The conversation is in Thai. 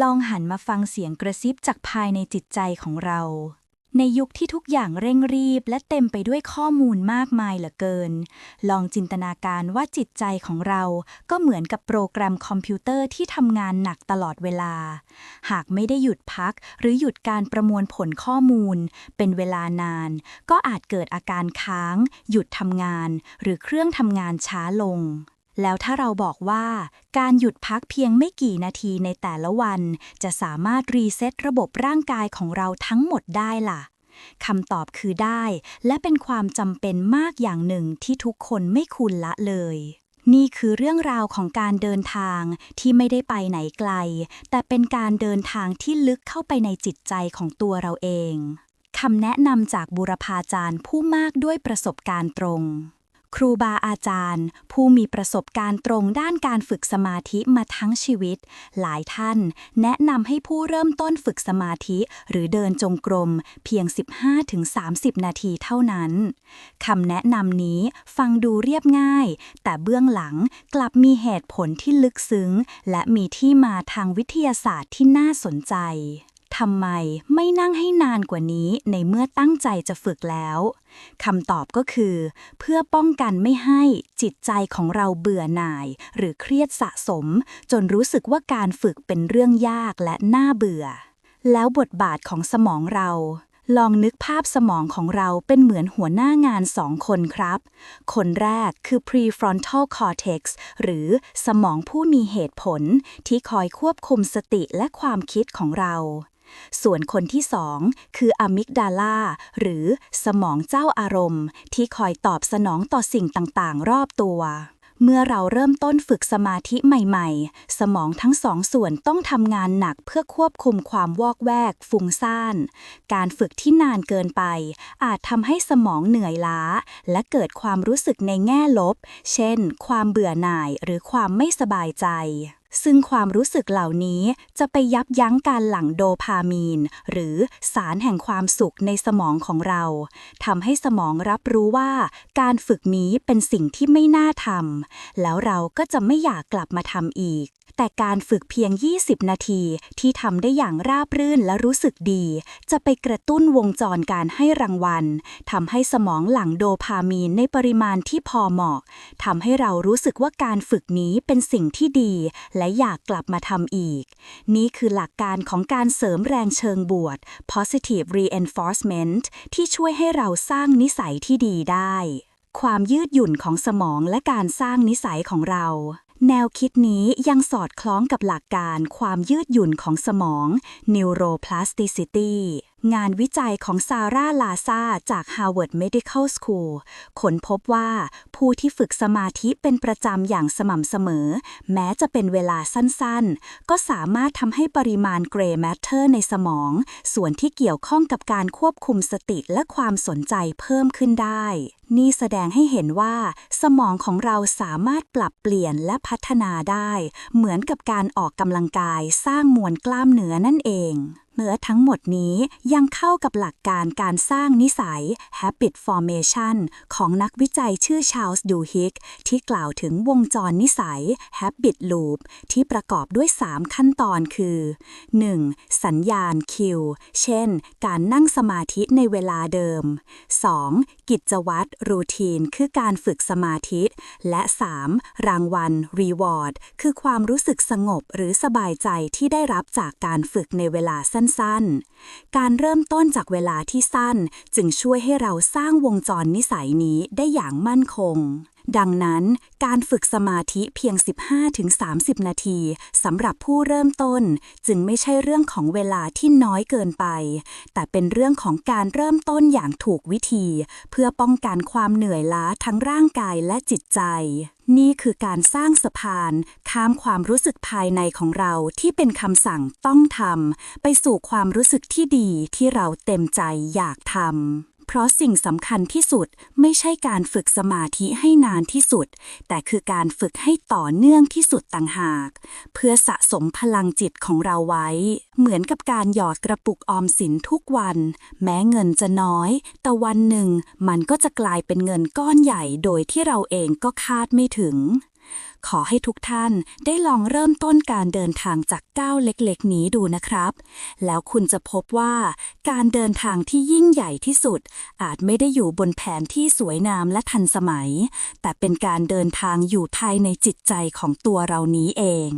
ลองหันมาฟังเสียงกระซิบจากภายในจิตใจของเรา ในยุคที่ทุกอย่างเร่งรีบและเต็มไปด้วยข้อมูลมากมายเหลือเกิน ลองจินตนาการว่าจิตใจของเราก็เหมือนกับโปรแกรมคอมพิวเตอร์ที่ทำงานหนักตลอดเวลา หากไม่ได้หยุดพักหรือหยุดการประมวลผลข้อมูล เป็นเวลานาน ก็อาจเกิดอาการค้าง หยุดทำงาน หรือเครื่องทำงานช้าลง แล้วถ้าเราบอกว่าการหยุดพักเพียงไม่กี่นาทีในแต่ละวัน จะสามารถรีเซ็ตระบบร่างกายของเราทั้งหมดได้ล่ะคำตอบคือได้ และเป็นความจำเป็นมากอย่างหนึ่งที่ทุกคนไม่ควรละเลย นี่คือเรื่องราวของการเดินทางที่ไม่ได้ไปไหนไกล แต่เป็นการเดินทางที่ลึกเข้าไปในจิตใจของตัวเราเองคำแนะนำจากบุรพาจารย์ผู้มากด้วยประสบการณ์ตรง ครูบาอาจารย์ ผู้มีประสบการณ์ตรงด้านการฝึกสมาธิมาทั้งชีวิต หลายท่าน แนะนำให้ผู้เริ่มต้นฝึกสมาธิ หรือเดินจงกรม เพียง 15-30 นาทีเท่านั้นคำแนะนำนี้ฟังดูเรียบง่าย แต่เบื้องหลังกลับมีเหตุผลที่ลึกซึ้ง และมีที่มาทางวิทยาศาสตร์ที่น่าสนใจ ทำไมไม่นั่งให้นานกว่านี้ในเมื่อตั้งใจจะฝึกแล้วคำตอบก็คือ เพื่อป้องกันไม่ให้จิตใจของเราเบื่อหน่าย หรือเครียดสะสม จนรู้สึกว่าการฝึกเป็นเรื่องยากและน่าเบื่อ แล้วบทบาทของสมองเราลองนึกภาพสมองของเราเป็นเหมือนหัวหน้างานสองคนครับ คนแรกคือ prefrontal cortex หรือสมองผู้มีเหตุผลที่คอยควบคุมสติและความคิดของเรา ส่วนคนที่สองคืออะมิกดาลาหรือสมองเจ้าอารมณ์ ที่คอยตอบสนองต่อสิ่งต่างๆ รอบตัวเมื่อเราเริ่มต้นฝึกสมาธิใหม่ๆ สมองทั้งสองส่วนต้องทำงานหนักเพื่อควบคุมความวอกแวก ฟุ้งซ่าน การฝึกที่นานเกินไป อาจทำให้สมองเหนื่อยล้า และเกิดความรู้สึกในแง่ลบ เช่น ความเบื่อหน่ายหรือความไม่สบายใจซึ่งความรู้สึกเหล่านี้จะไปยับยั้งการหลั่งโดพามีน หรือสารแห่งความสุขในสมองของเราทำให้สมองรับรู้ว่า การฝึกนี้เป็นสิ่งที่ไม่น่าทำแล้วเราก็จะไม่อยากกลับมาทำอีก แต่การฝึกเพียง 20 นาทีที่ทำได้อย่างราบรื่นและรู้สึกดี จะไปกระตุ้นวงจรการให้รางวัลทำให้สมองหลั่งโดพามีนในปริมาณที่พอเหมาะทำให้เรารู้สึกว่าการฝึกนี้เป็นสิ่งที่ดี และอยากกลับมาทำอีก นี่คือหลักการของการเสริมแรงเชิงบวก positive reinforcement ที่ช่วยให้เราสร้างนิสัยที่ดีได้ ความยืดหยุ่นของสมองและการสร้างนิสัยของเรา แนวคิดนี้ยังสอดคล้องกับหลักการความยืดหยุ่นของสมอง neuroplasticity งานวิจัยของซาร่าลาซาจาก Harvard Medical School ค้นพบว่าผู้ที่ฝึกสมาธิเป็นประจำอย่างสม่ำเสมอ แม้จะเป็นเวลาสั้นๆ ก็สามารถทำให้ปริมาณเกรย์แมทเทอร์ในสมอง ส่วนที่เกี่ยวข้องกับการควบคุมสติและความสนใจเพิ่มขึ้นได้ นี่แสดงให้เห็นว่า สมองของเราสามารถปรับเปลี่ยนและพัฒนาได้ เหมือนกับการออกกำลังกายสร้างมวลกล้ามเนื้อนั่นเอง เนื้อทั้งหมดนี้ยังเข้ากับหลักการการสร้างนิสัย habit formation ของนักวิจัยชื่อชาลส์ดูฮิกที่กล่าวถึงวงจรนิสัย habit loop ที่ประกอบด้วย 3 ขั้นตอนคือ 1. สัญญาณคิว เช่น การนั่งสมาธิในเวลาเดิม 2. กิจวัตรรูทีน คือการฝึกสมาธิ และ 3. รางวัล reward คือความรู้สึกสงบหรือสบายใจที่ได้รับจากการฝึกในเวลาสั้นๆ การเริ่มต้นจากเวลาที่สั้นจึงช่วยให้เราสร้างวงจรนิสัยนี้ได้อย่างมั่นคง ดังนั้นการฝึกสมาธิเพียง 15-30 นาทีสำหรับผู้เริ่มต้นจึงไม่ใช่เรื่องของเวลาที่น้อยเกินไป แต่เป็นเรื่องของการเริ่มต้นอย่างถูกวิธี เพื่อป้องกันความเหนื่อยล้าทั้งร่างกายและจิตใจ นี่คือการสร้างสะพานข้ามความรู้สึกภายในของเราที่เป็นคำสั่งต้องทำไปสู่ความรู้สึกที่ดีที่เราเต็มใจอยากทำ ราะสิ่งสำคัญที่สุดไม่ใช่การฝึกสมาธิให้นานที่สุด แต่คือการฝึกให้ต่อเนื่องที่สุดต่างหาก เพื่อสะสมพลังจิตของเราไว้ เหมือนกับการหยอดกระปุกออมสินทุกวัน แม้เงินจะน้อย แต่วันหนึ่งมันก็จะกลายเป็นเงินก้อนใหญ่โดยที่เราเองก็คาดไม่ถึง ขอให้ทุกท่านได้ลองเริ่มต้นการเดินทางจากก้าวเล็กๆ นี้ดูนะครับ แล้วคุณจะพบว่าการเดินทางที่ยิ่งใหญ่ที่สุด อาจไม่ได้อยู่บนแผนที่สวยงามและทันสมัย แต่เป็นการเดินทางอยู่ภายในจิตใจของตัวเรานี้เอง